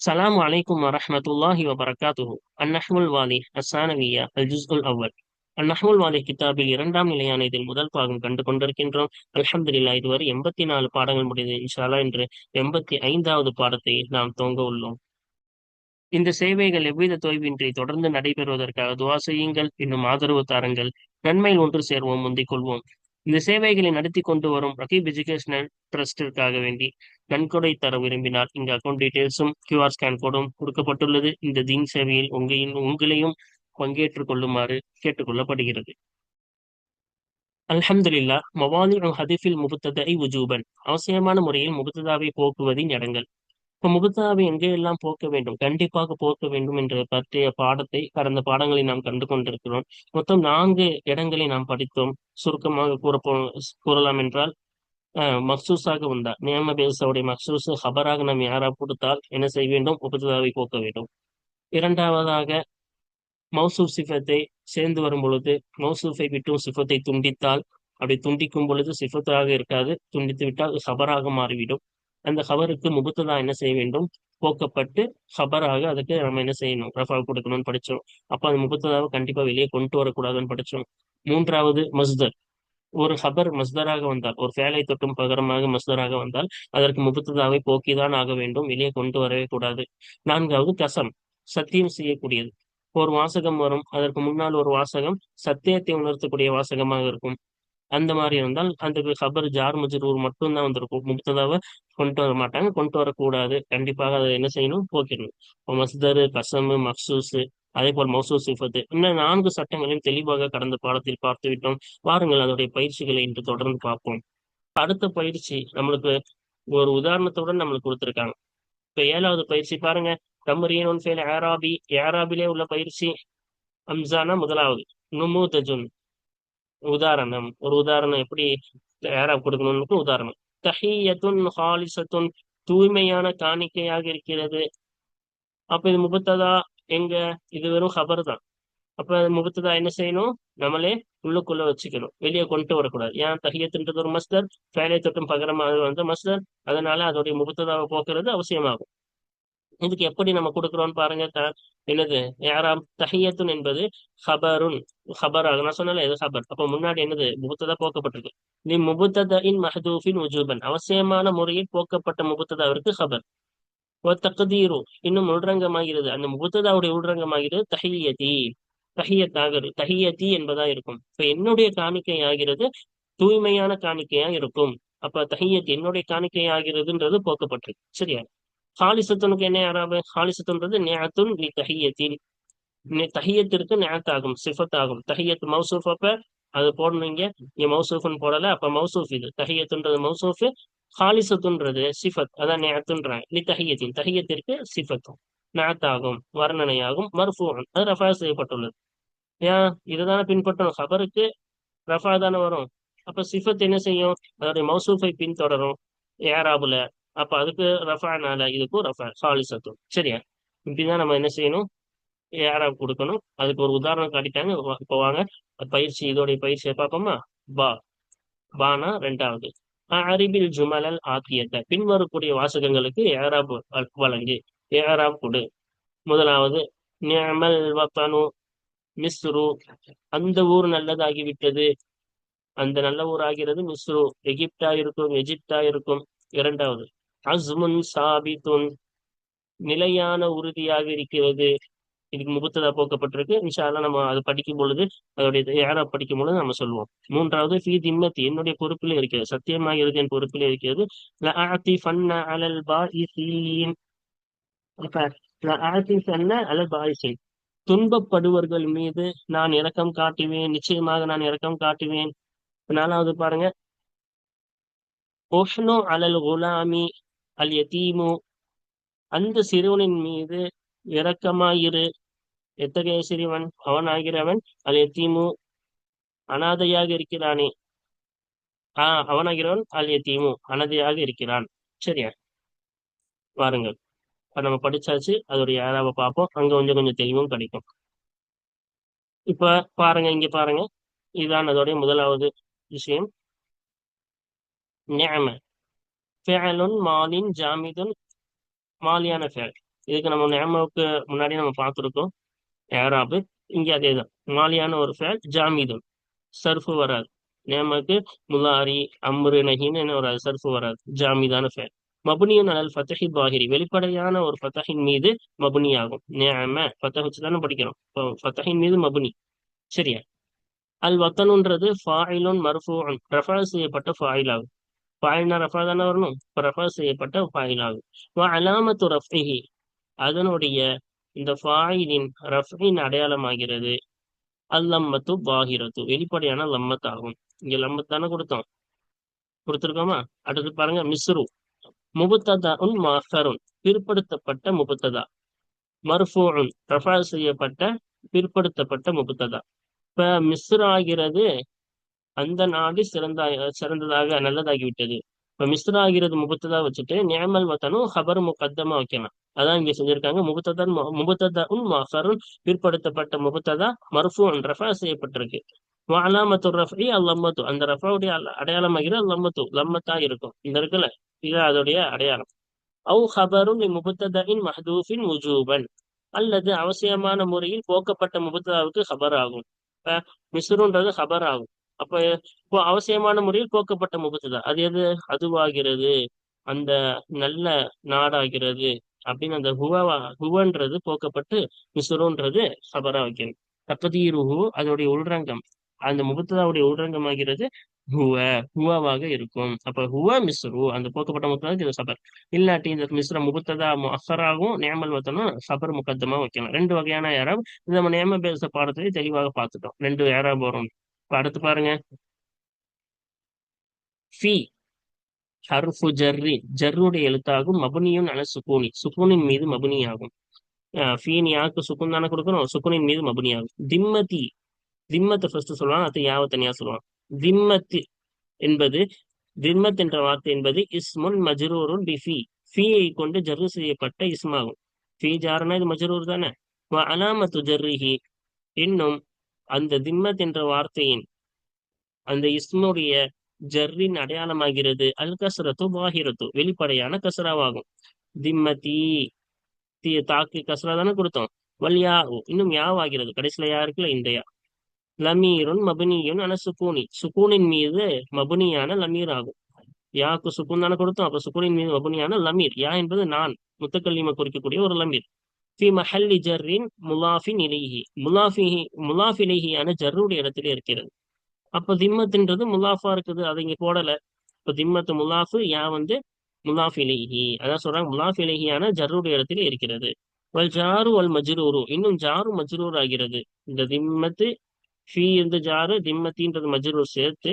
சலாம் அலைக்கும் வரமத்துல்லாஹி வபரகாத்துஹு அந்நஹ்முல் வாலி அசானவியா அல் ஜுஸ் உல் அவ்வல் அந்நஹ்முல் கிதாபில் இரண்டாம் நிலையான இதில் முதல் பாகம் கண்டு கொண்டிருக்கின்றோம். அலமதுல்லா இதுவரை எண்பத்தி நாலு பாடங்கள் முடிந்தது. இன்ஷாலா என்று எண்பத்தி ஐந்தாவது பாடத்தை நாம் துவங்க உள்ளோம். இந்த சேவைகள் எவ்வித தொய்வின்றி தொடர்ந்து நடைபெறுவதற்காக துவா செய்யுங்கள். இன்னும் ஆதரவு தாருங்கள். நன்மையில் ஒன்று சேர்வோம் முந்திக் கொள்வோம். இந்த சேவைகளை நடத்தி கொண்டு வரும் ரகீப் எஜுகேஷனல் ட்ரஸ்டிற்காக வேண்டி நன்கொடை தர விரும்பினால் இந்த அக்கௌண்ட் டீடைல்ஸும் கியூஆர் ஸ்கேன் கோடும் கொடுக்கப்பட்டுள்ளது. இந்த தீன் சேவையில் உங்களின் உங்களையும் பங்கேற்றுக் கொள்ளுமாறு கேட்டுக்கொள்ளப்படுகிறது. அல்ஹம்துல்லா மவாலி ஹதிஃபில் முபத்ததை உஜூபன். அவசியமான முறையில் முபத்ததாவை போக்குவதின் இடங்கள். இப்போ முபத்ததாவை எங்கெல்லாம் போக்க வேண்டும்? கண்டிப்பாக போக்க வேண்டும் என்ற பற்றிய பாடத்தை கடந்த பாடங்களை நாம் கண்டு கொண்டிருக்கிறோம். மொத்தம் நான்கு இடங்களை நாம் படித்தோம். சுருக்கமாக கூறப்போ கூறலாம் என்றால் மக்சூஸாக வந்தால் நியம பேசவுடைய மக்சூஸ் ஹபராக நாம் யாரா கொடுத்தால் என்ன செய்ய வேண்டும்? உபதாவை போக்க வேண்டும். இரண்டாவதாக மௌசூப் சிஃபத்தை சேர்ந்து வரும் பொழுது மௌசூஃபை விட்டும் சிஃபத்தை துண்டித்தால் அப்படி துண்டிக்கும் பொழுது சிஃபத்தாக இருக்காது. துண்டித்து விட்டால் ஹபராக மாறிவிடும். அந்த ஹபருக்கு முபத்ததா என்ன செய்ய வேண்டும்? போக்கப்பட்டு ஹபராக அதுக்கு நம்ம என்ன செய்யணும்? ரஃபா கொடுக்கணும்னு படிச்சோம். அப்ப அந்த முபத்ததாவை கண்டிப்பா வெளியே கொண்டு வரக்கூடாதுன்னு படிச்சோம். மூன்றாவது மஸ்தர். ஒரு ஹபர் மஸ்தராக வந்தால் ஒரு ஃபேலை தொட்டும் பகரமாக மஸ்தராக வந்தால் அதற்கு முபத்ததாவை போக்கிதான் ஆக வேண்டும். வெளியே கொண்டு வரவே கூடாது. நான்காவது கசம். சத்தியம் செய்யக்கூடியது. ஒரு வாசகம் வரும். அதற்கு முன்னால் ஒரு வாசகம் சத்தியத்தை உணர்த்தக்கூடிய வாசகமாக இருக்கும். அந்த மாதிரி இருந்தால் அந்த ஹபர் ஜார் மஜ்ரூர் மட்டும்தான் வந்திருக்கும். முப்ததாவை கொண்டு வர மாட்டாங்க. கொண்டு வரக்கூடாது. கண்டிப்பாக அதை என்ன செய்யணும்? போக்கிடணும். இப்போ மஸ்தரு கசமு மக்சூஸு அதே போல் மௌசூ சிஃபத்து இன்னும் நான்கு சட்டங்களையும் தெளிவாக கடந்த பாடத்தில் பார்த்து விட்டோம் வாருங்கள் அதோடைய பயிற்சிகளை இன்று தொடர்ந்து பார்ப்போம். அடுத்த பயிற்சி நம்மளுக்கு ஒரு உதாரணத்துடன் நம்மளுக்கு கொடுத்துருக்காங்க. இப்ப ஏழாவது பயிற்சி பாருங்க. ஃபேல் ஏராபி ஏராபிலே உள்ள பயிற்சி? அம்சானா முதலாவது. நுமூதஜுன் உதாரணம். ஒரு உதாரணம் எப்படி ஏராப் கொடுக்கணும்னு உதாரணம். தஹியத்துன் ஹாலிசத்துன் தூய்மையான காணிக்கையாக இருக்கிறது. அப்ப இது முபத்ததா எங்க இது வெறும் ஹபர் தான் அப்ப முகத்ததா என்ன செய்யணும்? நம்மளே உள்ளுக்குள்ள வச்சுக்கணும். வெளியே கொண்டு வரக்கூடாது. ஏன்? தஹியத்துன்றது ஒரு மஸ்தர் ஃபேலை தொட்டும் பகரமாக வந்து மஸ்தர் அதனால அதோடைய முகத்ததாவை போக்குறது அவசியமாகும். இதுக்கு எப்படி நம்ம கொடுக்குறோம்னு பாருங்க. என்னது? யாராம் தஹியத்துன் என்பது ஹபருன் ஹபர் ஆக நான் சொன்னால இது ஹபர் அப்ப முன்னாடி என்னது? முகத்ததா போக்கப்பட்டிருக்கு. நீ முபுத்ததின் மஹதூஃபின் உஜூபன். அவசியமான முறையில் போக்கப்பட்ட முபுத்ததாவிற்கு ஹபர் தகுதீரு இன்னும் உள்ரங்கமாகிறது. அந்த முகத்ததாவுடைய உள்ரங்கமாகிறது தஹியதி. தஹியத்தாக தஹியதி என்பதா இருக்கும். இப்ப என்னுடைய காணிக்கை ஆகிறது தூய்மையான காணிக்கையா இருக்கும். அப்ப தஹியத் என்னுடைய காணிக்கை ஆகிறதுன்றது போக்கப்பட்டிருக்கு. சரியா? ஹாலிசத்துனுக்கு என்ன யாராவது? ஹாலிசத்துன்றது நேத்துன் நீ தஹியத்தின். தஹியத்திற்கு நேத்தாகும் சிஃபத் ஆகும் தஹியத் மௌசூஃப் அப்ப அது போடணுங்க நீ மௌசூஃப்னு போடல அப்ப மௌசூஃப் இது. தஹியத்துன்றது மௌசூஃப் ஹாலிசத்துன்றது சிஃபத் அதான் நேத்துன்றாங்க நீ தஹியத்தின் தஹியத்திற்கு சிஃபத்தும் நாத்தாகும் வர்ணனையாகும் மர்ஃபூன் அது ரஃபா செய்யப்பட்டுள்ளது ஏன் இதுதானே பின்பற்றணும் ஹபருக்கு ரஃபா தானே வரும் அப்ப சிஃபத் என்ன செய்யும் அதோடைய மௌசூஃபை பின்தொடரும் ஏராபுல அப்ப அதுக்கு ரஃபானால இதுக்கும் ரஃபா ஹாலிசத்தும் சரியா இப்படிதான் நம்ம என்ன செய்யணும் ஏராப் கொடுக்கணும் அதுக்கு ஒரு உதாரணம் காட்டிட்டாங்க. இப்போ வாங்க. பயிற்சி இதோடைய பயிற்சியை பார்ப்போமா? பா. பானா ரெண்டாவது. அறிவில் ஜுமலல் ஆத்தியத்தை பின்வரக்கூடிய வாசகங்களுக்கு ஏராப் வழங்கு ஏராப் கொடு. முதலாவது நியமல் வத்தனு மிஸ்ரு. அந்த ஊர் நல்லதாகிவிட்டது. அந்த நல்ல ஊர் ஆகிறது மிஸ்ரு. எகிப்தா இருக்கும் எஜிப்தா இருக்கும் இரண்டாவது அஸ்முன் சாபித்துன். நிலையான உறுதியாக இருக்கிறது இதுக்கு முகத்ததா போக்கப்பட்டிருக்கு. இன்ஷால்லாம் நம்ம அதை படிக்கும் பொழுது அதோடைய யாரா படிக்கும் பொழுது நம்ம சொல்லுவோம். மூன்றாவது ஃபீ திம்மத்தி. என்னுடைய பொறுப்பில் இருக்கிறது. சத்தியமாகிறது என் பொறுப்பில் இருக்கிறது. அலல் துன்பப்படுவர்கள் மீது நான் இரக்கம் காட்டுவேன். நிச்சயமாக நான் இரக்கம் காட்டுவேன். நாலாவது பாருங்க. ஓஷனோ அலல் குலாமி அல் யதீமு. அந்த சிறுவனின் மீது இரக்கமாயிரு. எத்தகைய சிறுவன்? அவன் ஆகிறவன் அல் எத்தீமு? அனாதையாக இருக்கிறானே. ஆஹ் அவனாகிறவன் அல் எத்தீமு? அனாதையாக இருக்கிறான். சரியா? வாருங்கள். நம்ம படிச்சாச்சு. அதோடைய யாராவை பார்ப்போம் அங்க கொஞ்சம் கொஞ்சம் தெளிவும் கிடைக்கும். இப்ப பாருங்க இங்க பாருங்க. இதுதான் அதோடைய முதலாவது விஷயம். நியம. ஃபேலுன் மாலின் ஜாமிதுன் மாலியான ஃபேல் இதுக்கு நம்ம நேமாவுக்கு முன்னாடி நம்ம பார்த்துருக்கோம். ஏராபு இங்கே அதே தான் மாலியான ஒரு ஃபேல் ஜாமீதும். சர்ஃபு வராது. நேமக்கு முலாரி அம்ரு நஹின்னு வராது சர்ஃபு வராது. ஜாமிதான ஃபேல். மபுனியும் அலல் ஃபத்தஹி பாகிரி. வெளிப்படையான ஒரு ஃபத்தஹின் மீது மபுனி ஆகும். நேம ஃபத்தஹ் வச்சு தானே படிக்கிறோம். இப்போ ஃபத்தஹின் மீது மபுனி. சரியா? அல் வத்தனுன்றது ஃபாயிலுன் மர்ஃபூன் ரஃபா செய்யப்பட்ட ஃபாயில் ஆகும் ஃபாயில்னா ரஃபா தானே வரணும்? இப்போ ரஃபா செய்யப்பட்ட ஃபாயில் ஆகும் அலாமத்து ரஃபிஹி அதனுடைய இந்த ஃபாயிலின் ரஃபின் அடையாளமாகிறது. அல்லம்மத்து பாகிரத்து. வெளிப்படையான லம்மத் ஆகும் இங்க லம்மத் தானே கொடுத்தோம். கொடுத்துருக்கோமா? அடுத்து பாருங்க மிஸ்ரு. முபுத்ததா உன் மாஃபருன். பிற்படுத்தப்பட்ட முபத்ததா. மர்ஃபூன் ரஃபா செய்யப்பட்ட பிற்படுத்தப்பட்ட முபத்ததா. இப்ப மிஸ்ரு ஆகிறது அந்த நாடு சிறந்த சிறந்ததாக நல்லதாகி விட்டது இப்ப மிஸ்ரு ஆகிறது முபுத்ததா வச்சுட்டு நியமல் வத்தனும் ஹபர் முகத்தமா வைக்கலாம் அதான் இங்க செஞ்சிருக்காங்க முபத்ததன் முபத்ததா உன் பிற்படுத்தப்பட்ட முகத்ததா மர்ஃபூன் ரஃபா செய்யப்பட்டிருக்கு. அலாமத்து ரஃபி அல்லம்மத்து. அந்த ரஃபாவுடைய அடையாளமாகிற லம்மத்து லம்மத்தா இருக்கும். இந்த இருக்குல்ல? இது அதோடைய அடையாளம். அவு ஹபருன் முபத்ததின் மஹதூஃபின் உஜூபன். அல்லது அவசியமான முறையில் போக்கப்பட்ட முபத்ததாவுக்கு ஹபர் ஆகும். இப்ப மிஸ்ருன்றது ஹபர் ஆகும். அப்ப இப்போ அவசியமான முறையில் போக்கப்பட்ட முபத்ததா அது எது? அதுவாகிறது. அந்த நல்ல நாடாகிறது. அப்படின்னு அந்த ஹுவா ஹுவன்றது போக்கப்பட்டு மிஸ்ருன்றது சபரா வைக்கணும். தக்கதீருஹு அதோடைய உள்ரங்கம். அந்த முபத்ததாவுடைய உள்ரங்கமாகிறது ஹுவ ஹுவாவாக இருக்கும். அப்ப ஹுவ மிஸ்ரு அந்த போக்கப்பட்ட முபத்ததாக்கு இது சபர் இல்லாட்டி இந்த மிஸ்ர முபத்ததா அசராகவும் நேமல் வத்தனும் சபர் முகத்தமா வைக்கணும். ரெண்டு வகையான ஏராப் இது நம்ம நேம பேச பாடத்திலே தெளிவாக பார்த்துட்டோம். ரெண்டு ஏராப் போறோம். அடுத்து பாருங்க. ஃபி. ஹர்ஃபு ஜர்ரி. ஜர்ருடைய எழுத்தாகும் மபுனியும் அல சுகூனி. சுகூனின் மீது மபுனியாகும். ஃபீன் யாருக்கு சுக்குன் தானே கொடுக்கணும்? சுக்குனின் மீது மபுனியாகும். திம்மதி. திம்மத்தை ஃபர்ஸ்ட் சொல்லுவாங்க அது யாவ தனியா சொல்லுவாங்க. திம்மத்து என்பது திம்மத் என்ற வார்த்தை என்பது இஸ்முன் மஜ்ரூருன் பி ஃபி ஃபீயை கொண்டு ஜர்ரு செய்யப்பட்ட இஸ்மாகும். ஃபீ ஜாரனா இது மஜ்ரூர் தானே? அலாமத்து ஜர்ரிஹி. இன்னும் அந்த திம்மத் என்ற வார்த்தையின் அந்த இஸ்முடைய ஜர்ரின் அடையாளமாகிறது. அல் கசரத்து வாகிரத்து வெளிப்படையான கசராவாகும் திம்மதி தீ தாக்கு கசரா தானே கொடுத்தோம். வல்யா இன்னும் யாவாகிறது? கடைசியில யா இருக்குல்ல? இந்த யா லமீருன் மபுனியுன் ஆன சுக்கூனி சுக்கூனின் மீது மபுனியான லமீர் ஆகும். யாக்கு சுக்கூன் தானே கொடுத்தோம். அப்ப சுக்கூனின் மீது மபுனியான லமீர். யா என்பது நான் முத்தக்கல்லிமை குறிக்கக்கூடிய ஒரு லமீர். ஃபி மஹல்லி ஜர்ரின் முலாஃபின் இலைஹி முலாஃபிஹி முலாஃபிலேஹியான ஜர்ருடைய இடத்திலே இருக்கிறது. அப்ப திம்மத்துன்றது முலாஃபா இருக்குது. அதை இங்க போடல. இப்ப திம்மத்து முலாஃபு யா வந்து முலாஃபிலேஹி. அதான் சொல்றாங்க முலாஃபிலேஹியான ஜருடைய இடத்துல இருக்கிறது. வல் ஜாரு வல் மஜ்ரூரு. இன்னும் ஜாரு மஜ்ரூர் ஆகிறது. இந்த திம்மத்து ஃபீ இருந்து ஜாரு திம்மத்தின்றது மஜ்ரூர் சேர்த்து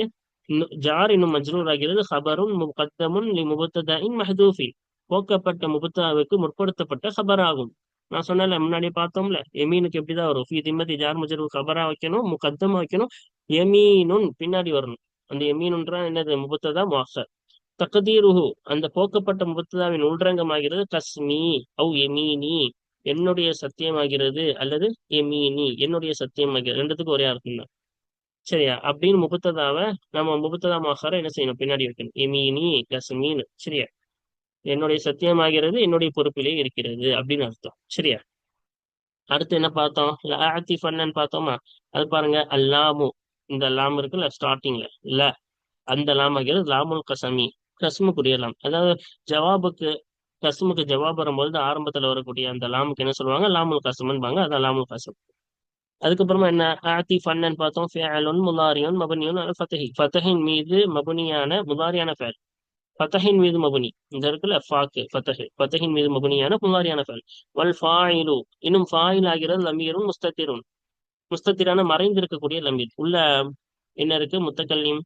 ஜார் இன்னும் மஜ்ரூர் ஆகிறது. ஹபரும் முகத்தமுன் லி முபத்ததாயின் மஹதூஃபின் போக்கப்பட்ட முபத்தாவுக்கு முற்படுத்தப்பட்ட ஹபர் ஆகும் நான் சொன்னல முன்னாடி பார்த்தோம்ல எமீனுக்கு எப்படிதான் வரும்? ஃபீ திம்மதி ஜார் மஜ்ரூர் ஹபரா வைக்கணும் முகத்தமா வைக்கணும் எமீனுன் பின்னாடி வரணும். அந்த எமீனுன்றா என்னது? முபத்ததா முஹர் தகதீருஹு அந்த போக்கப்பட்ட முபத்ததாவின் உள்ரங்கமாகிறது கஸ்மி அவு எமீனி. என்னுடைய சத்தியமாகிறது அல்லது எமீனி. என்னுடைய சத்தியமாகிறது. ரெண்டுத்துக்கும் ஒரே அர்த்தம் தான் சரியா? அப்படின்னு முபத்ததாவை நம்ம முபத்ததா மஹர என்ன செய்யணும்? பின்னாடி வைக்கணும். எமீனி கஸ்மீன் சரியா? என்னுடைய சத்தியமாகிறது என்னுடைய பொறுப்பிலே இருக்கிறது அப்படின்னு அர்த்தம். சரியா? அடுத்து என்ன பார்த்தோம்? ஆத்தி ஃபன்னு பார்த்தோமா? அது பாருங்க அல்லாமு. இந்த லாம் இருக்குல்ல ஸ்டார்டிங்ல இல்ல அந்த லாம் ஆகிறது லாமுல் கசமி. கஸ்முக்குரிய லாம். அதாவது ஜவாபுக்கு கஸ்முக்கு ஜவாப் வரும்போது ஆரம்பத்துல வரக்கூடிய அந்த லாமுக்கு என்ன சொல்லுவாங்க? லாமுல் கசம்பாங்க அதான் லாமுல் கசம் அதுக்கப்புறமா என்ன? ஆத்தி ஃபன்னு பார்த்தோம். ஃபேலுன் முலாரியுன் மபனியுன் அல் ஃபத்தஹி ஃபத்தஹின் மீது மபுனியான முலாரியான ஃபேல். ஃபத்தஹின் மீது மபுனி இந்த இருக்குல்ல ஃபாக்கு ஃபத்தஹு ஃபத்தஹின் மீது மபுனியான முலாரியான ஃபல். வல் ஃபாயிலு. இன்னும் ஃபாயில் ஆகிறது லமீரும் முஸ்தத்திரும். முஸ்தத்திரான மறைந்திருக்கக்கூடிய லமீர். உள்ள என்ன இருக்கு? முத்தக்கல்லியும்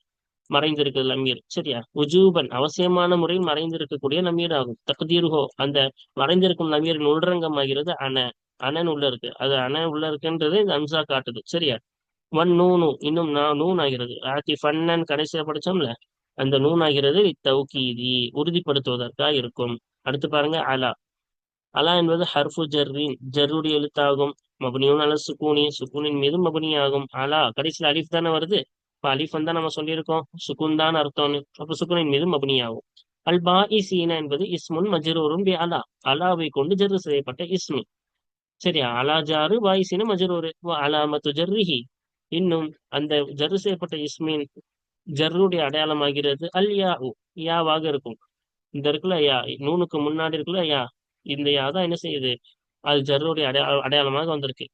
மறைந்திருக்கு லமீர். சரியா? உஜூபன் அவசியமான முறையில் மறைந்திருக்கக்கூடிய லமீர் ஆகும். தகுதீருகோ அந்த மறைந்திருக்கும் லமீரின் உள்ரங்கம் ஆகிறது அன அனன் உள்ள இருக்கு. அது அன உள்ள இருக்குன்றது இந்த அம்சா காட்டுது. சரியா? ஒன் நூனு. இன்னும் நான் நூன் ஆகிறது. ஆத்தி ஃபன்னன் கடைசியா படிச்சோம்ல? அந்த நூன் ஆகிறது தௌகீதி உறுதிப்படுத்துவதற்காக இருக்கும். அடுத்து பாருங்க அலா. அலா என்பது ஹர்ஃபு ஜர்ரின் ஜர்ருடைய எழுத்தாகும். மபனியும் அல சுக்கூனி சுக்கூனின் மீது மபனியாகும். அலா கடைசியில் அலிஃப் தானே வருது? இப்ப அலிஃப் தான் நம்ம சொல்லியிருக்கோம். சுக்குன் தான் அர்த்தம்னு. அப்ப சுக்குனின் மீது மபனியாகும். அல் பாஇசீன என்பது இஸ்முன் மஜ்ரூரும் பி அலா. அலாவை கொண்டு ஜர்ரு செய்யப்பட்ட இஸ்மு. சரி அலா ஜாரு பாயிசீன மஜ்ரூரு. அலாமத்து ஜர்ரிஹி. இன்னும் அந்த ஜர்ரு செய்யப்பட்ட இஸ்மின் ஜர்ருடைய அடையாளமாகிறது. அல் யா யாவாக இருக்கும். இந்த இருக்குல்ல யா நூனுக்கு முன்னாடி இருக்குல்ல யா. இந்த யா தான் என்ன செய்யுது? அது ஜர்ருடைய அடையாள அடையாளமாக வந்திருக்கு.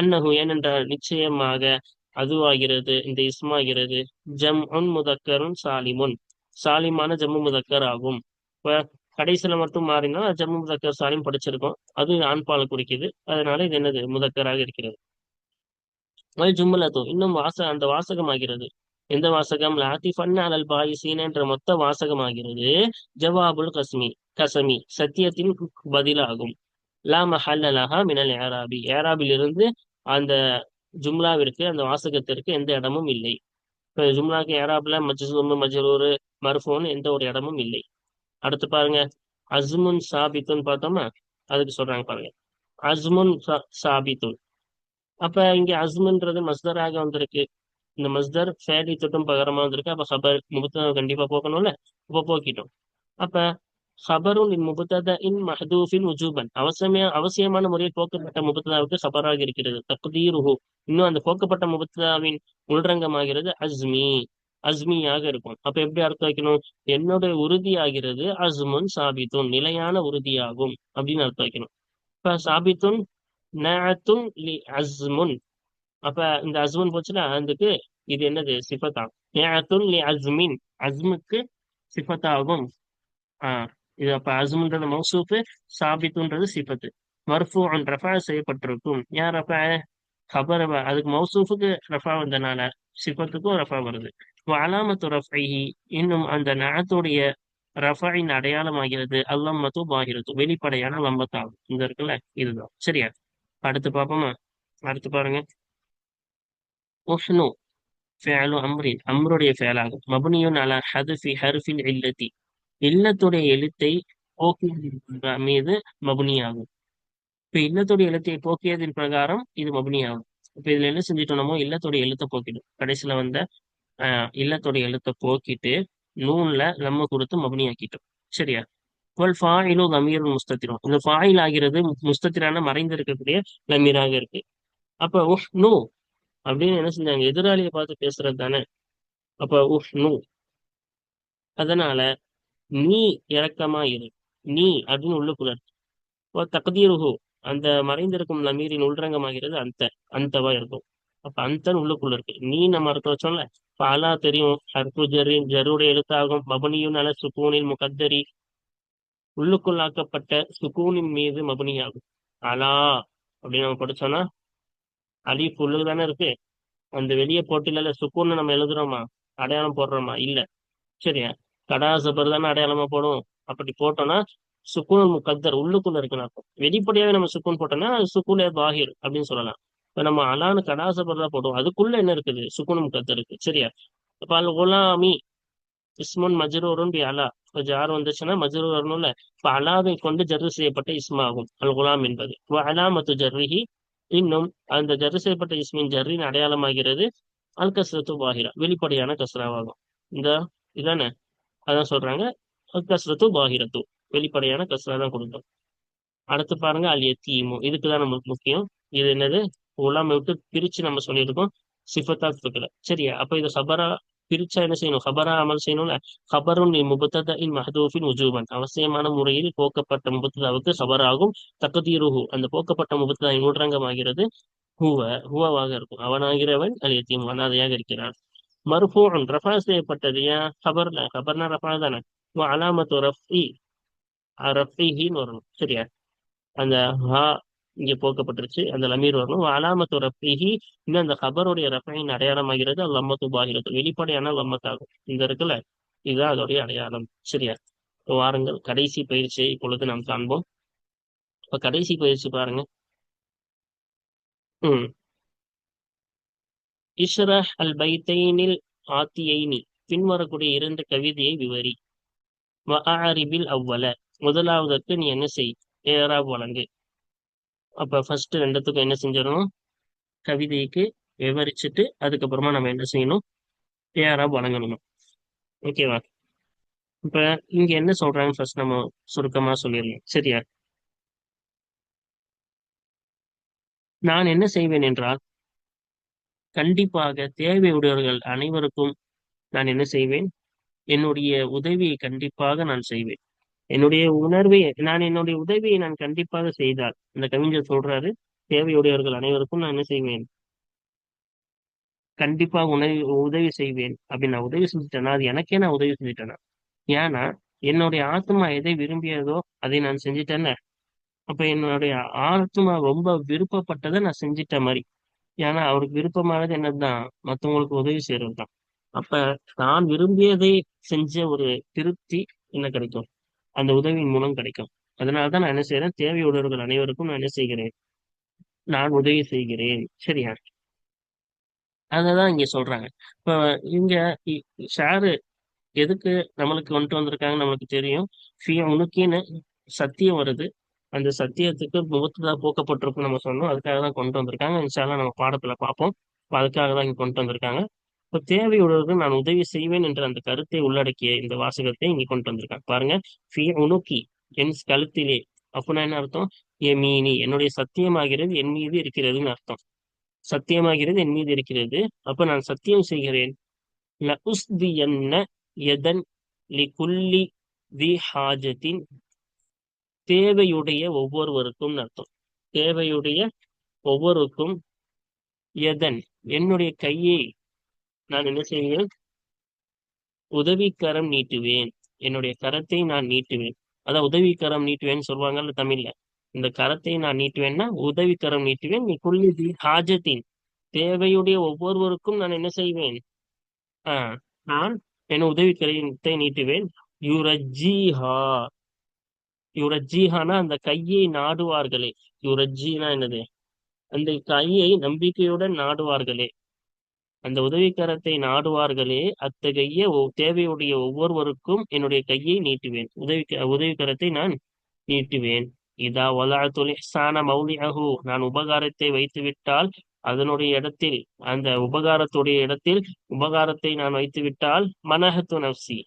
அன்னஹு ஏனென்றால் நிச்சயமாக அதுவாகிறது இந்த இஸ்மாகிறது. ஜம் உன் முதக்கரும் சாலிமுன். சாலிமான ஜம்மு முதக்கர் ஆகும். கடைசியில மட்டும் மாறினா ஜம்மு முதக்கர் சாலிம் படிச்சிருக்கோம். அது ஆண்பால் குறிக்குது அதனால இது என்னது? முதக்கராக இருக்கிறது. ஜும்மலத்தோ இன்னும் வாச அந்த வாசகமாகிறது. எந்த வாசகம்? லாத்திஃபன் அலல் பாயிசீன் என்ற மொத்த வாசகமாகிறது. ஜவாபுல் கஸ்மி கசமி சத்தியத்தின் பதிலாகும். லா மஹல்லலஹா மினல் ஏராபி ஏராபிலிருந்து அந்த ஜும்லாவிற்கு அந்த வாசகத்திற்கு எந்த இடமும் இல்லை. இப்போ ஜும்லாக்கு ஏராபில் மஜ்சூம் மஜ்ரூர் மர்ஃபோன் எந்த ஒரு இடமும் இல்லை. அடுத்து பாருங்க. அஸ்முன் சாபித்துன்னு பார்த்தோமா? அதுக்கு சொல்றாங்க பாருங்க. அஸ்முன் சாபித்துன். அப்ப இங்க அஸ்முன்றது மஸ்தராக வந்திருக்கு. இந்த மஸ்தர் ஃபேலி தொட்டும் பகரமா வந்திருக்கு. அப்ப சபர் முபுத்தா கண்டிப்பா போக்கணும்ல? இப்போ போக்கிட்டோம். அப்ப ஹபருன் முபத்தத இன் மஹதூஃபின் உஜூபன். அவசியமே அவசியமான முறையில் போக்கப்பட்ட முபுத்ததாவுக்கு சபராக இருக்கிறது. தக்தீருஹு. இன்னும் அந்த போக்கப்பட்ட முபுத்ததாவின் உள்ரங்கமாகிறது அஸ்மி. அஸ்மியாக இருக்கும். அப்ப எப்படி அர்த்தம் வைக்கணும்? என்னுடைய உறுதியாகிறது அஸ்முன் சாபித்துன். நிலையான உறுதியாகும் அப்படின்னு அர்த்தம் வைக்கணும். இப்ப சாபித்துன் அஸ்முன். அப்ப இந்த அஸ்மன் போச்சுன்னா அதுக்கு இது என்னது? சிஃபத்தா. நத்துன் லி அஸ்மின் அஸ்முக்கு சிஃபத்தாகும். ஆஹ் இது அப்ப அஸ்முன்றது மௌசூஃபு சாபித்துன்றது சிஃபத்து. மர்ஃபூன் ரஃபா செய்யப்பட்டிருக்கும். யார் ரஃபா? ஹபர் அதுக்கு மௌசூஃபுக்கு ரஃபா வந்தனால சிஃபத்துக்கும் ரஃபா வருது. அலாமத்து ரஃபைஹி இன்னும் அந்த நகத்துடைய ரஃபாயின் அடையாளமாகிறது. அல்லம்மத்து பாகிறது வெளிப்படையான லம்பத்தாகும் இந்த இருக்குல்ல? இதுதான். சரியா? அடுத்து பார்ப்போமா? அடுத்து பாருங்க. உஹ்னு ஃபேலு அம்ரின் அம்ருடைய ஃபேலாகும் மபுனியுன் அலா ஹதுஃபி ஹர்ஃபில் இல்லத்தி இல்லத்துடைய எழுத்தை போக்கியதின் மீது மபுனியாகும் இப்ப இல்லத்துடைய எழுத்தை போக்கியதின் பிரகாரம் இது மபுனியாகும். இப்ப இதுல என்ன செஞ்சுட்டோமோ இல்லத்துடைய எழுத்தை போக்கிடும் கடைசியில வந்த ஆஹ் இல்லத்துடைய எழுத்தை போக்கிட்டு நூன்ல நம்ம கொடுத்து மபுனியாக்கிட்டோம். சரியா? வல் ஃபாயிலோ லமீருல் முஸ்தத்திரம். இந்த ஃபாயில் ஆகிறது முஸ்தத்திரான மறைந்து இருக்கக்கூடிய லமீராக இருக்கு. அப்ப நூ அப்படின்னு என்ன செஞ்சாங்க? எதிராளியை பார்த்து பேசுறது தானே. அப்ப உஹ் நூ. அதனால நீ இறக்கமா இரு. நீ அப்படின்னு உள்ளுக்குள்ள தகுதீருஹு. அந்த மறைந்திருக்கும் லமீரின் உள்ரங்கமாகிறது அந்த அந்தவா இருக்கும். அப்ப அந்தன் உள்ளுக்குள்ள இருக்கு. நீ நம்ம அர்த்தம் வச்சோம்ல? பாலா தெரியும். ஹர்பு ஜரின் ஜருடைய எழுத்தாகும் மபனியும் நல சுக்கூனில் முகத்தரி. உள்ளுக்குள்ளாக்கப்பட்ட சுக்கூனின் மீது மபனியாகும். அலா அப்படின்னு நம்ம படிச்சோம்னா அலி புல்லு தானே இருக்கு? அந்த வெளியே போட்டில சுக்கூன்னு நம்ம எழுதுறோமா? அடையாளம் போடுறோமா? இல்ல. சரியா கடா சபர் தானே அடையாளமா போடும். அப்படி போட்டோம்னா சுக்கூன் முக்கத்தர் உள்ளுக்குள்ள இருக்குன்னு அர்த்தம். வெளிப்படையாவே நம்ம சுக்கூன் போட்டோம்னா சுக்கூனே பாகிர் அப்படின்னு சொல்லலாம். இப்ப நம்ம அலான்னு கடாசபர் தான் போடுவோம் அதுக்குள்ள என்ன இருக்குது? சுக்கூன் முகத்தர் இருக்கு. சரியா? அப்ப அல் குலாமி இஸ்முன் மஜ்ரூருன் பி அலா. இப்போ ஜார் வந்துச்சுன்னா மஜ்ரூர் வரணும்ல. இப்ப அலாவை கொண்டு ஜர்ரு செய்யப்பட்ட இஸ்மாகும் அல் குலாம் என்பது. அலாமத்து ஜர்ரிஹி இன்னும் அந்த ஜர்ரி செய்யப்பட்ட இஸ்மின் ஜர்ரின் அடையாளமாகிறது. அல் கஸ்ரத்து பாஹிரா வெளிப்படையான கஸ்ராவாகும். இந்த இதானே? அதான் சொல்றாங்க அல் கஸ்ரத்து பாஹிரத்து வெளிப்படையான கஸ்ரா தான் கொடுக்கும். அடுத்து பாருங்க அல் எத்தீமு இதுக்கு தான் நமக்கு முக்கியம். இது என்னது? உலாமை விட்டு பிரிச்சு நம்ம சொல்லியிருக்கோம் சிஃபத்தா சரியா? அப்ப இதை சபரா பிரிச்சா என்ன செய்யணும் ஹபரா அமல் செய்யணும்ல ஹபருன் முபத்ததின் மஹதூஃபின் உஜூபன் அவசியமான முறையில் போக்கப்பட்ட முபத்ததாவுக்கு ஹபராகும் தகுதீருஹு அந்த போக்கப்பட்ட முபத்ததா நூற்றங்கமாகிறது ஹுவ ஹூவாவாக இருக்கும் அவனாகிறவன் அல் அனாதையாக இருக்கிறான் மர்ஃபூன் ரஃபா செய்யப்பட்டது ஏன் ஹபர்ல ஹபர்னா ரஃபா தானே அலாமத்து ரஃபி ரஃபிஹின்னு வரணும் சரியா அந்த ஹா இங்க போக்கப்பட்டுருச்சு. அந்த லமீர் வரணும். அலாமத்து ரப்பிஹி இன்னும் அந்த ஹபருடைய ரப்பையின் அடையாளமாகிறது அது லம்மத்து பாகிறது வெளிப்படையான லம்மத்தாகும். இந்த இருக்குல்ல? இதுதான் அதோடைய அடையாளம். சரியா? வாருங்கள். கடைசி பயிற்சியை இப்பொழுது நாம் காண்போம். இப்ப கடைசி பயிற்சி பாருங்க. உம் இஷ்ரஹ் அல் பைத்தைனில் ஆத்தியைனி பின்வரக்கூடிய இரண்டு கவிதையை விவரி. வஆரிபில் அவ்வல. முதலாவதற்கு நீ என்ன செய்? ஏராப் வழங்கு. அப்ப ஃபர்ஸ்ட் ரெண்டுத்துக்கும் என்ன செஞ்சிடணும்? கவிதைக்கு விவரிச்சுட்டு அதுக்கப்புறமா நம்ம என்ன செய்யணும்? ஏராப் வழங்கணும் ஓகேவா இப்ப இங்க என்ன சொல்றாங்க ஃபர்ஸ்ட் நம்ம சுருக்கமா சொல்லிடலாம். சரியா? நான் என்ன செய்வேன் என்றால் கண்டிப்பாக தேவையுடையவர்கள் அனைவருக்கும் நான் என்ன செய்வேன்? என்னுடைய உதவியை கண்டிப்பாக நான் செய்வேன். என்னுடைய உணர்வை நான் என்னுடைய உதவியை நான் கண்டிப்பாக செய்தால் இந்த கவிஞர் சொல்றாரு தேவையுடையவர்கள் அனைவருக்கும் நான் என்ன செய்வேன்? கண்டிப்பாக உணவி உதவி செய்வேன். அப்படின்னு நான் உதவி செஞ்சுட்டேன்னா அது எனக்கே நான் உதவி செஞ்சுட்டேனா? ஏன்னா என்னுடைய ஆத்மா எதை விரும்பியதோ அதை நான் செஞ்சுட்டேன்ல. அப்ப என்னுடைய ஆத்மா ரொம்ப விருப்பப்பட்டதை நான் செஞ்சிட்ட மாதிரி. ஏன்னா அவருக்கு விருப்பமானது என்னதுதான்? மத்தவங்களுக்கு உதவி செய்யறது தான் அப்ப நான் விரும்பியதை செஞ்ச ஒரு திருப்தி என்ன கிடைக்கும். அந்த உதவியின் மூலம் கிடைக்கும். அதனாலதான் நான் என்ன செய்யறேன் தேவையுடையவர்கள் அனைவருக்கும் நான் என்ன செய்கிறேன்? நான் உதவி செய்கிறேன். சரியா? அததான் இங்க சொல்றாங்க. இப்ப இங்க ஷாரு எதுக்கு நம்மளுக்கு கொண்டு வந்திருக்காங்க நம்மளுக்கு தெரியும். உனக்கின்னு சத்தியம் வருது. அந்த சத்தியத்துக்கு முகத்துல போக்கப்பட்டிருக்கும் நம்ம சொன்னோம். அதுக்காக தான் கொண்டு வந்திருக்காங்க. இன்ஷால்லாம் நம்ம பாடத்துல பார்ப்போம். அதுக்காக தான் இங்க கொண்டு வந்திருக்காங்க. இப்ப தேவையுள்ளவர்கள் நான் உதவி செய்வேன் என்ற அந்த கருத்தை உள்ளடக்கிய இந்த வாசகத்தை இங்க கொண்டு வந்திருக்காங்க பாருங்க. ஃபி உனுக்கி. என் கழுத்திலே. அப்படின்னா என்ன அர்த்தம்? எ மீனி. என்னுடைய சத்தியமாகிறது என் மீது இருக்கிறதுன்னு அர்த்தம். சத்தியமாகிறது என் மீது இருக்கிறது. அப்ப நான் சத்தியம் செய்கிறேன். எதன் லிகுல்லி தி ஹாஜத்தின். தேவையுடைய ஒவ்வொருவருக்கும் அர்த்தம். தேவையுடைய ஒவ்வொருக்கும் எதன்? என்னுடைய கையை நான் என்ன செய்வேன்? உதவிக்கரம் நீட்டுவேன். என்னுடைய கரத்தை நான் நீட்டுவேன். அதான் உதவிக்கரம் நீட்டுவேன்னு சொல்லுவாங்கல்ல தமிழ்ல. இந்த கரத்தை நான் நீட்டுவேன்னா உதவிக்கரம் நீட்டுவேன். நீ குள்ளி ஹாஜத்தின். தேவையுடைய ஒவ்வொருவருக்கும் நான் என்ன செய்வேன்? ஆஹ் நான் என் உதவிக்கரத்தை நீட்டுவேன்? யுரஜிஹா யுரஜிஹானா அந்த கையை நாடுவார்களே. யுரஜினா என்னது? அந்த கையை நம்பிக்கையுடன் நாடுவார்களே. அந்த உதவிக்கரத்தை நாடுவார்களே அத்தகைய தேவையுடைய ஒவ்வொருவருக்கும் என்னுடைய கையை நீட்டுவேன். உதவி உதவிக்கரத்தை நான் நீட்டுவேன். இதா வலாத்துல் சான மௌலியஹு நான் உபகாரத்தை வைத்து விட்டால் அதனுடைய இடத்தில் அந்த உபகாரத்துடைய இடத்தில் உபகாரத்தை நான் வைத்துவிட்டால் மனஹத்து நப்சி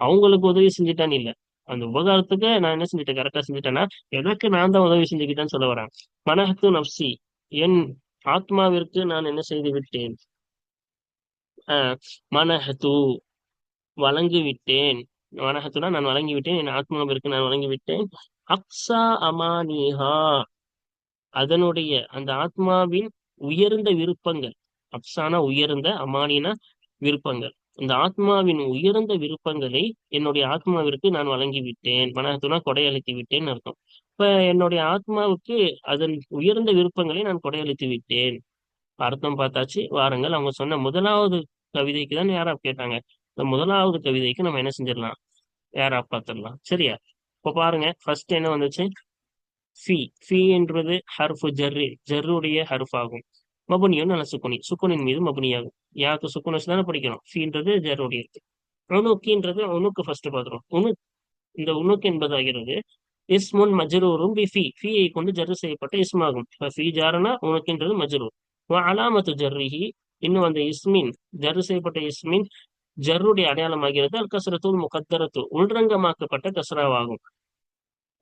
அவங்களுக்கு உதவி செஞ்சுட்டான்னு இல்லை. அந்த உபகாரத்துக்கு நான் என்ன செஞ்சுட்டேன்? கரெக்டா செஞ்சுட்டேன்னா எதற்கு நான் தான் உதவி செஞ்சுக்கிட்டேன்னு சொல்ல வரேன் மனஹத்து நப்சி என் ஆத்மாவிற்கு நான் என்ன செய்து விட்டேன்? மனஹத்து வழங்கி விட்டேன் வனகத்துனா நான் வழங்கி விட்டேன் என் ஆத்மாவிற்கு நான் வழங்கி விட்டேன் அக்ஸா அமானிஹா. அதனுடைய அந்த ஆத்மாவின் உயர்ந்த விருப்பங்கள். அப்சானா உயர்ந்த அமானினா விருப்பங்கள். இந்த ஆத்மாவின் உயர்ந்த விருப்பங்களை என்னுடைய ஆத்மாவிற்கு நான் வழங்கி விட்டேன் மனத்துனா கொடையளித்து விட்டேன் அர்த்தம். இப்ப என்னுடைய ஆத்மாவுக்கு அதன் உயர்ந்த விருப்பங்களை நான் கொடையளித்து விட்டேன் அர்த்தம் பார்த்தாச்சு வாருங்கள். அவங்க சொன்ன முதலாவது கவிதைக்கு தான் யாரா கேட்டாங்க. இந்த முதலாவது கவிதைக்கு நம்ம என்ன செஞ்சிடலாம்? யாரா பார்த்துடலாம் சரியா? இப்ப பாருங்க ஃபர்ஸ்ட் என்ன வந்துச்சு? ஃபி ஃபி என்றது ஹர்ஃபு ஜர்ரு. ஜர்ருடைய ஹர்ஃப் ஆகும். மபுனியும் நல்ல சுக்குனி. சுக்குனின் மீது மபுனியாகும். யாருக்கு சுக்குனஸ் தானே படிக்கணும்? ஃபீன்றது ஜர்ருடைய உணுக்கின்றது உணுக்கு ஃபர்ஸ்ட் பார்த்துரும் உனு இந்த உணுக்கு என்பதாகிறது இஸ்முன் மஜரூரும் பி ஃபி ஃபீயை கொண்டு ஜர்ரு செய்யப்பட்ட இஸ்மாகும். இப்போ ஃபி ஜாரனா உனக்குன்றது மஜரூர். அலாமத்து ஜர்ரிஹி இன்னும் அந்த இஸ்மின் ஜரு செய்யப்பட்ட இஸ்மின் ஜருடைய அடையாளமாகிறது அல் கசரத்துல் முகத்தரத்து உள்ரங்கமாக்கப்பட்ட கசராவாகும்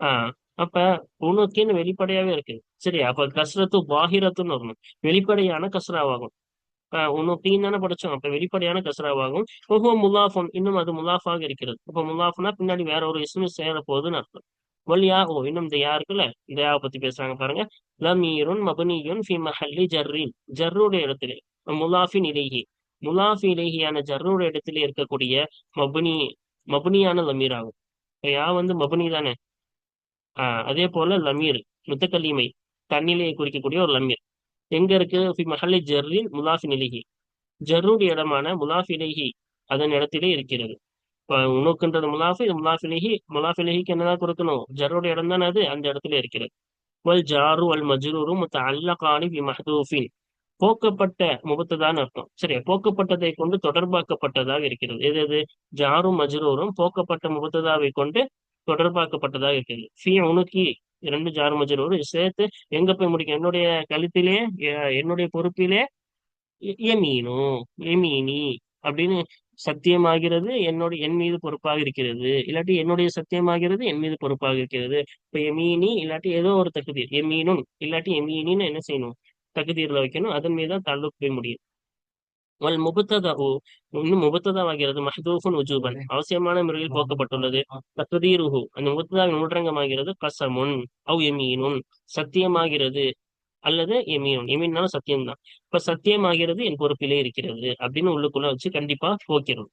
ஆஹ் அப்ப உனக்குன்னு வெளிப்படையாவே இருக்கு. சரி அப்ப கசரத்து பாகிரத்துன்னு வரணும். வெளிப்படையான கசராவாகும் உனக்கின்னு தானே படிச்சோம். அப்ப வெளிப்படையான கசராவாகும் ஒவ்வொரு முலாஃபம் இன்னும் அது முலாஃபாக இருக்கிறது. அப்ப முலாஃபனா பின்னாடி வேற ஒரு இஸ்மின் சேர போகுதுன்னு அர்த்தம். வலியா? ஓ இன்னும் இந்த யா இருக்குல்ல? இந்த யாவை பத்தி பேசுறாங்க பாருங்க. லமீருன் மபனியுன் ஃபி மஹல்லி ஜர்ரின். ஜர்ருடைய இடத்திலே. முலாஃபின் இலேஹி. முலாஃபி இலேஹியான ஜர்ருடைய இடத்திலே இருக்கக்கூடிய மபனி மபனியான லமீர் ஆகும். யா வந்து மபனி தானே? ஆஹ் அதே போல லமீர் முத்தக்கல்லிமை தன்னிலையை குறிக்கக்கூடிய ஒரு லமீர். எங்க இருக்கு? மஹல்லி ஜர்ரின் முலாஃபி நிலைகி ஜர்ருடைய இடமான முலாஃபி இலேஹி அதன் இடத்திலே இருக்கிறது. உனக்குன்றது முலாஃபி முலாஃபிலிஹி முலாஃபிலிஹிக்கு என்னதான் கொடுக்கணும்? ஜர்ருடைய இடம் தானே அது? அந்த இடத்துல இருக்கிறது. வல் ஜாரு அல் மஜ்ரூரும் அல்லகானி பி மஹதூஃபின். போக்கப்பட்ட முகத்துதான் அர்த்தம். சரியா? போக்கப்பட்டதை கொண்டு தொடர்பாக்கப்பட்டதாக இருக்கிறது. எது எது? ஜாரும் மஜ்ரூரும் போக்கப்பட்ட முகத்ததாவை கொண்டு தொடர்பாக்கப்பட்டதாக இருக்கிறது. ஃபீ உனக்கி இரண்டு ஜார் மஜரூர் சேர்த்து எங்க போய் முடிக்கும்? என்னுடைய கழுத்திலே என்னுடைய பொறுப்பிலே எமீனோ எமீனி அப்படின்னு சத்தியமாகிறது என்னுடைய என் மீது பொறுப்பாக இருக்கிறது. இல்லாட்டி என்னுடைய சத்தியமாகிறது என் மீது பொறுப்பாக இருக்கிறது. இப்ப எமீனி இல்லாட்டி ஏதோ ஒரு தகுதி. எமீனும் இல்லாட்டி எமீனின்னு என்ன செய்யணும்? தகுதீர்ல வைக்கணும். அதன் மீது தான் தள்ளு போய் முடியும். வல் முபத்ததா இன்னும் முபத்ததாவாகிறது மஹதூஃபுன் உஜூபன். அவசியமான முறையில் போக்கப்பட்டுள்ளது. தகுதீருஹு அந்த முபத்ததாவின் உள்ரங்கமாகிறது கசமுன் அவ் எமீனுன் சத்தியமாகிறது அல்லது எமீனுன் எமீன்னாலும் சத்தியம்தான். இப்ப சத்தியமாகிறது என் பொறுப்பிலே இருக்கிறது அப்படின்னு உள்ளுக்குள்ள வச்சு கண்டிப்பா போக்கிறோம்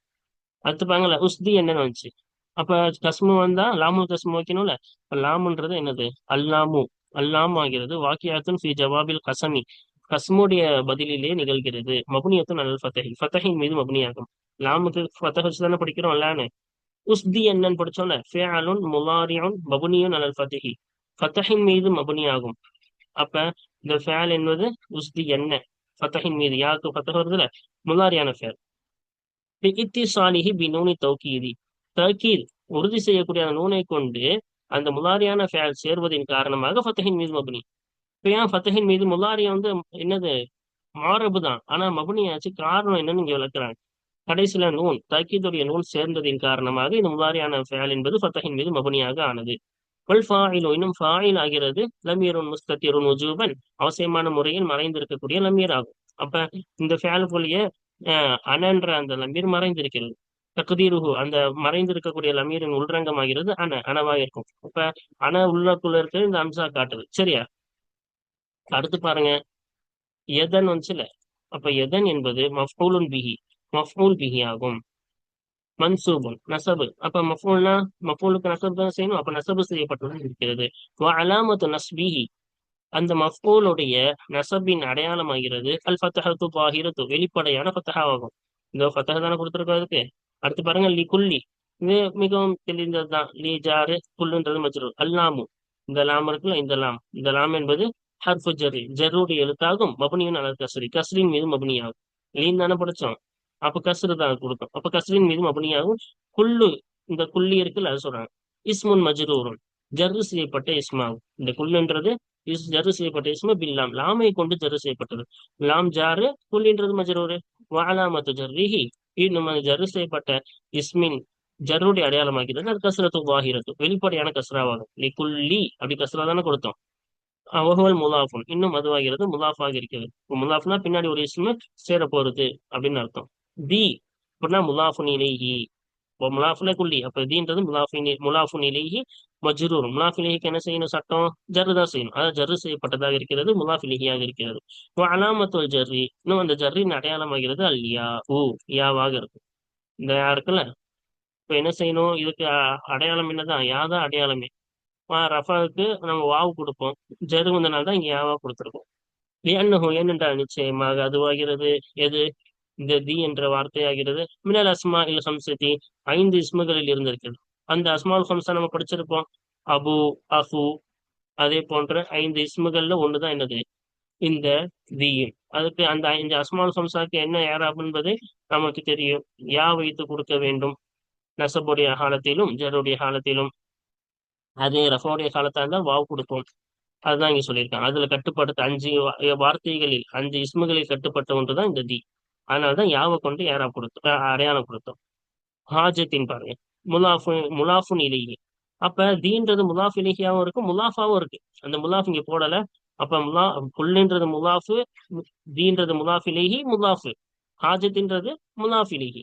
அடுத்து பாங்கல உஸ்தி என்னன்னு வந்துச்சு. அப்ப கஸ்மு வந்தா லாமுல் கஸ்மு வைக்கணும்ல? இப்ப லாமுன்றது என்னது? அல்லாமு. அல்லாம் ஆகிறது வாக்கியாத்தும் ஃபி ஜவாபில் கசமி கஸ்முடைய பதிலிலே நிகழ்கிறது. மபுனியத்தும் அல் ஃபத்தஹி ஃபத்தஹின் மீது மபுனியாகும். லாமுக்கு ஃபத்தஹ் வச்சு தானே படிக்கிறோம் அல்லான்னு. உஸ்தி என்னன்னு படிச்சோம்ல. ஃபேஅலுன் முலாரியுன் மபுனியுன் அலல் ஃபத்தஹி ஃபத்தஹின் மீது மபுனியாகும். அப்ப இந்த ஃபேல் என்பது உஸ்தி என்ன? ஃபத்தஹின் மீது. யாருக்கு ஃபத்தஹ் வருதுல? முலாரியான ஃபேல் பி பினூனி தௌக்கீதி தௌக்கீத் உறுதி செய்யக்கூடிய அந்த நூனை கொண்டு அந்த முலாரியான ஃபேல் சேர்வதின் காரணமாக ஃபத்தஹின் மீது மபுனி. இப்ப ஏன் ஃபத்தஹின் மீது முலாரியா வந்து என்னது? மாரபு தான். ஆனா மபுனியாச்சு காரணம் என்னன்னு இங்க விளக்குறாங்க. கடைசியில நூன் தக்கீதுடைய நூல் சேர்ந்ததின் காரணமாக இந்த முலாரியான ஃபேல் என்பது ஃபத்தஹின் மீது மபுனியாக ஆனது. வல் ஃபாயிலோ இன்னும் ஃபாயில் ஆகிறது லமீருன் முஸ்தத்திருன் உஜூபன் அவசியமான முறையில் மறைந்திருக்கக்கூடிய லமீர் ஆகும். அப்ப இந்த ஃபேலுக்குள்ளேயே அனன்ற அந்த லமீர் மறைந்திருக்கிறது. தகுதீருஹு அந்த மறைந்திருக்கக்கூடிய லமீரின் உள்ரங்கமாகிறது அன அனவாக இருக்கும் அப்ப அன உள்ளக்குள்ள இருக்கிற இந்த அம்சா காட்டுது. சரியா? அடுத்து பாருங்க. எதன் வந்துச்சுல அப்ப எதன் என்பது மஃபூலுன் பிஹி மஃபூல் பிஹி ஆகும் மன்சூபுன் நசபு. அப்ப மஃபூல்னா மஃபூலுக்கு நசபு தான் செய்யணும்? அப்ப நசபு செய்யப்பட்டுள்ளது இருக்கிறது. அலாமத்து நஸ்பிஹி அந்த மஃபூலுடைய நசபின் அடையாளமாகிறது அல் ஃபத்தஹத்து பாஹிரத்து வெளிப்படையான ஃபத்தஹாவாகும். இந்த ஃபத்தஹ தானே கொடுத்துருக்கோம் அதுக்கு. அடுத்து பாருங்க லி குல்லி. இது மிகவும் தெளிந்ததுதான். லி ஜாரு குல்லுன்றது மஜ்ரூர். அல்லாமு இந்த லாம் இருக்குல்ல இந்த லாம். இந்த லாம் என்பது ஹர்ஃபு ஜர்ரி. ஜர்ருடைய எழுத்தாகும் மபனியும் அலல் கசரி கஸ்ரின் மீது மபனியாகும். லீன் தானே படிச்சோம். அப்ப கசரு தான் கொடுக்கும். அப்ப கஸ்ரின் மீது மபனியாகும். குல்லு இந்த குல்லி இருக்குல்ல அது சொல்றாங்க. இஸ்முன் மஜ்ரூரும் ஜர்ரு செய்யப்பட்ட இஸ்மாகும் இந்த குல்லுன்றது இஸ் ஜர்ரு செய்யப்பட்ட இஸ்ம பில்லாம் லாமை. கொண்டு ஜர்ரு செய்யப்பட்டது. லாம் ஜாரு குல்லின்றது மஜ்ரூரு. வாலாமத்து ஜர்ரிஹி. இன்னும் அந்த ஜர்ரு செய்யப்பட்ட இஸ்மின் ஜருடைய அடையாளமாகிறது அது கசரத்து வாகிறது வெளிப்படையான கசராவாகும் லி அப்படி கசரா தானே கொடுத்தோம். அவகவல் முலாஃபுன் இன்னும் மதுவாகிறது முலாஃபாக இருக்கிறது. முலாஃப்னா பின்னாடி ஒரு இஸ்மு சேர போறது அப்படின்னு அர்த்தம். தி அப்படின்னா முலாஃபுன் இலேஹி. இப்போ முலாஃபுல குள்ளி அப்ப தீன்றது முலாஃபின் முலாஃபுன் இலேஹி மஜ்ரூர் முலாஃபிலிஹிக்கு என்ன செய்யணும்? சட்டம் ஜர்ரு தான் செய்யணும். அதாவது ஜர்ரு செய்யப்பட்டதாக இருக்கிறது முலாஃபிலிஹியாக இருக்கிறது. அலாமத்துல் ஜர்ரி இன்னும் அந்த ஜர்ரின் அடையாளமாகிறது அல்லியா ஊ யாவாக இருக்கும். இந்த யா இருக்குல்ல? இப்ப என்ன செய்யணும்? இதுக்கு அடையாளம் என்னதான் யாதான் அடையாளமே. ரஃபாவுக்கு நம்ம வாவு கொடுப்போம். ஜரு வந்தனால தான் இங்கே யாவா கொடுத்துருக்கோம். ஏன்னு ஏனென்றால் நிச்சயமாக அதுவாகிறது. எது? இந்த தி என்ற வார்த்தையாகிறது. மினல் அஸ்மா இல் ஹம்சதி ஐந்து இஸ்மகளில் இருந்திருக்கிறது. அந்த அஸ்மால் ஹம்சா நம்ம படிச்சிருப்போம். அபு அஹு அதே போன்ற ஐந்து இஸ்முகள்ல ஒண்ணுதான் என்னது? இந்த தீயும் அதுக்கு அந்த ஐந்து அஸ்மால் ஹம்சாக்கு என்ன ஏறாப் என்பது நமக்கு தெரியும். யா வைத்து கொடுக்க வேண்டும். நசபுடைய காலத்திலும் ஜருடைய காலத்திலும். அதே ரஃபோடைய காலத்தா இருந்தால் வாவ் கொடுப்போம் அதுதான் இங்க சொல்லியிருக்காங்க. அதுல கட்டுப்படுத்த அஞ்சு வார்த்தைகளில் அஞ்சு இஸ்முகளில் கட்டுப்பட்ட ஒன்றுதான் இந்த தி. அதனாலதான் யாவை கொண்டு ஏறா கொடுத்தோம் அடையாளம் கொடுத்தோம். ஹாஜத்தின் பாருங்க. முலாஃபு முலாஃபுன் இலேஹி அப்ப தீன்றது முலாஃப் இலேஹியாவும் இருக்கு முலாஃபாவும் இருக்கு. அந்த முலாஃப் இங்க போடல. அப்ப முலா புல்லுன்றது முலாஃபு தீன்றது முலாஃப் இலேஹி முலாஃபு. ஹாஜத்தின்றது முலாஃப் இலேஹி.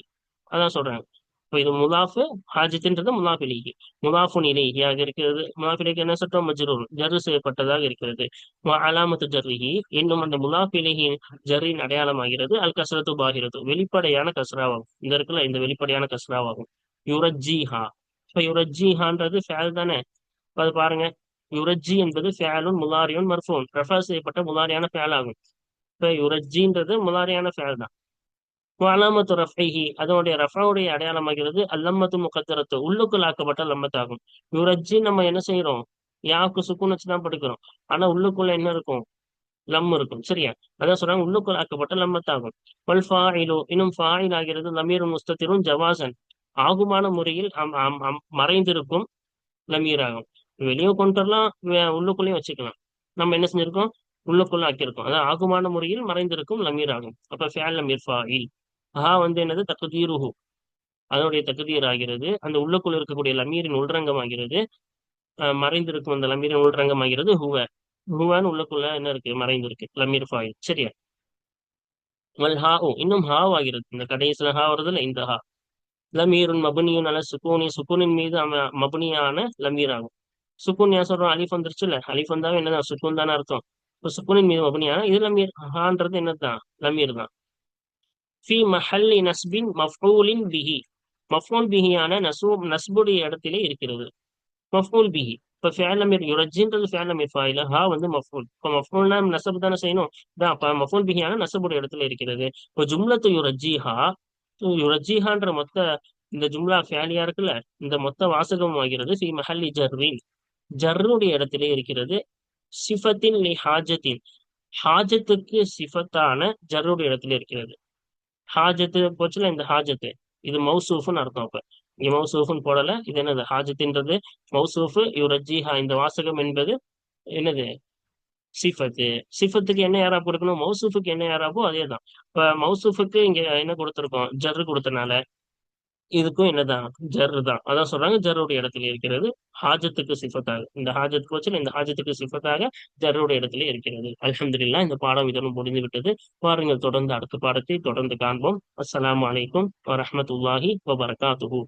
அதான் சொல்றாங்க. இப்போ இது முலாஃபு ஹாஜத்துன்றது முலாஃப் இலேஹி. முலாஃபுன் இலேஹியாக இருக்கிறது. முலாஃபிலிக்கு என்ன சொல்றோம் மஜ்ரூர். ஜர்ரு செய்யப்பட்டதாக இருக்கிறது. அலாமத்து ஜர்ரிஹி. இன்னும் அந்த முலாஃபிலிஹின் ஜர்ரின் அடையாளமாகிறது அல் கசரத்து பாகிறது வெளிப்படையான கஸ்ராவாகும். இந்த இருக்குல்ல இந்த வெளிப்படையான கஸ்ராவாகும். யுரஜிஹா இப்ப யுரஜிஹான்றது ஃபேல் தானே? அது பாருங்க. யுரஜி என்பது ஃபேலுன் முலாரியுன் மர்ஃபூன். ரெஃபர் செய்யப்பட்ட முலாரியான ஃபேல் ஆகும் இப்ப யுரஜின்றது முலாரியான ஃபேல் தான். அலாமத்து ரஃபைஹி அதனுடைய ரஃபாவுடைய அடையாளமாகிறது அல்லம்மத்து முகத்தரத்து உள்ளுக்குள் ஆக்கப்பட்ட லம்மத்தாகும் யுரஜி நம்ம என்ன செய்யறோம் யாவுக்கு சுக்குன் வச்சுதான் படிக்கிறோம். ஆனா உள்ளுக்குள்ள என்ன இருக்கும்? லம் இருக்கும் சரியா? அதான் சொல்றாங்க உள்ளுக்குள் ஆக்கப்பட்ட லம்மத்தாகும் வல் ஃபாயிலு இன்னும் ஃபாயில் ஆகிறது லமீரும் முஸ்தத்திரும் ஜவாசன் ஆகுமான முறையில் மறைந்திருக்கும் லமீராகும் வெளியே கொண்டு வரலாம் உள்ளுக்குள்ளேயும் வச்சுக்கலாம். நம்ம என்ன செஞ்சிருக்கோம்? உள்ளுக்குள்ள ஆக்கியிருக்கோம். அதாவது ஆகுமான முறையில் மறைந்திருக்கும் லமீர் ஆகும் அப்ப ஃபேல் லமீர் ஃபாயில். ஆஹா வந்து என்னது? தகுதீருஹு அதனுடைய தகுதியர் ஆகிறது. அந்த உள்ளுக்குள் இருக்கக்கூடிய லமீரின் உள்ரங்கம் ஆகிறது. அஹ் மறைந்திருக்கும் அந்த லமீரின் உள்ரங்கம் ஆகிறது. ஹுவ. ஹுவான்னு உள்ளுக்குள்ள என்ன இருக்கு? மறைந்திருக்கு. லமீர் ஃபாயில். சரியா? வல் ஹா இன்னும் ஹாவ் ஆகிறது. இந்த கடைசியில ஹா வருதுல இந்த ஹா. லமீருன் மபுனியும் நல்ல சுக்கூனி சுக்கூனின் மீது மபுனியான லமீர் ஆகும் சுக்கூன் ஏன் சொல்றோம்? அலிஃப் வந்துருச்சுல்ல. அலிஃப் வந்தாவே என்னதான்? சுக்கூன் தானே அர்த்தம். இப்போ சுக்குனின் மீது மபுனியான இது லமீர். ஹான்றது என்னதான் லமீர் தான் ஃபி மஹல்லி நஸ்பின் மஃபூலின் பிஹி. மஃபூல் பிஹியான நசூ நஸ்புடைய இடத்திலே இருக்கிறது. மஃபூல் பிஹி. இப்போ ஃபேலமீர் யுரஜின்றது ஃபேலமீர் ஃபாயில? ஹா வந்து மஃபூல் இப்போ மஃபூல்னா நசபு தானே செய்யணும்? தான் அப்போ மஃபூல் பிஹியான நசபுடைய இடத்துல இருக்கிறது. இப்போ ஜும்லத்து யுரஜிஹா யுரஜிஹான்ற மொத்த இந்த ஜும்லா ஃபேலியா இருக்குல்ல இந்த மொத்த வாசகம் ஆகிறது ஸ்ரீ மஹல்லி ஜர்ரின் ஜர்ருடைய இடத்திலே இருக்கிறது சிஃபத்தின் லி ஹாஜத்தின். ஹாஜத்துக்கு சிஃபத்தான ஜர்ருடைய இடத்துல இருக்கிறது. ஹாஜத்து போச்சுல இந்த ஹாஜத்து. இது மௌசூஃப்னு அர்த்தம் அப்ப. இங்க மௌசூஃப்னு போடல. இது என்னது? ஹாஜத்துன்றது. மௌசூஃப் யுரஜிஹா இந்த வாசகம் என்பது என்னது? சிஃபத்து. சிஃபத்துக்கு என்ன யாராப் கொடுக்கணும்? மௌசூஃபுக்கு என்ன யாராப்போ அதே தான் இப்போ மௌசூஃபுக்கு இங்கே என்ன கொடுத்துருக்கோம்? ஜர்ரு கொடுத்தனால இதுக்கும் என்னதான்? ஜர்ரு தான் அதான் சொல்றாங்க ஜர்ருடைய இடத்துல இருக்கிறது ஹாஜத்துக்கு சிஃபத்தாக. இந்த ஹாஜத்துக்கு வச்சு இந்த ஹாஜத்துக்கு சிஃபத்தாக ஜர்ருடைய இடத்துல இருக்கிறது. அலமதுல்லா இந்த பாடம் இதனும் முடிந்து விட்டது பாருங்கள் தொடர்ந்து அடுத்த பாடத்தை தொடர்ந்து காண்போம். அஸ்லாம் வலைக்கும் வரமத்துல்லாஹி வபரகாத்துஹு.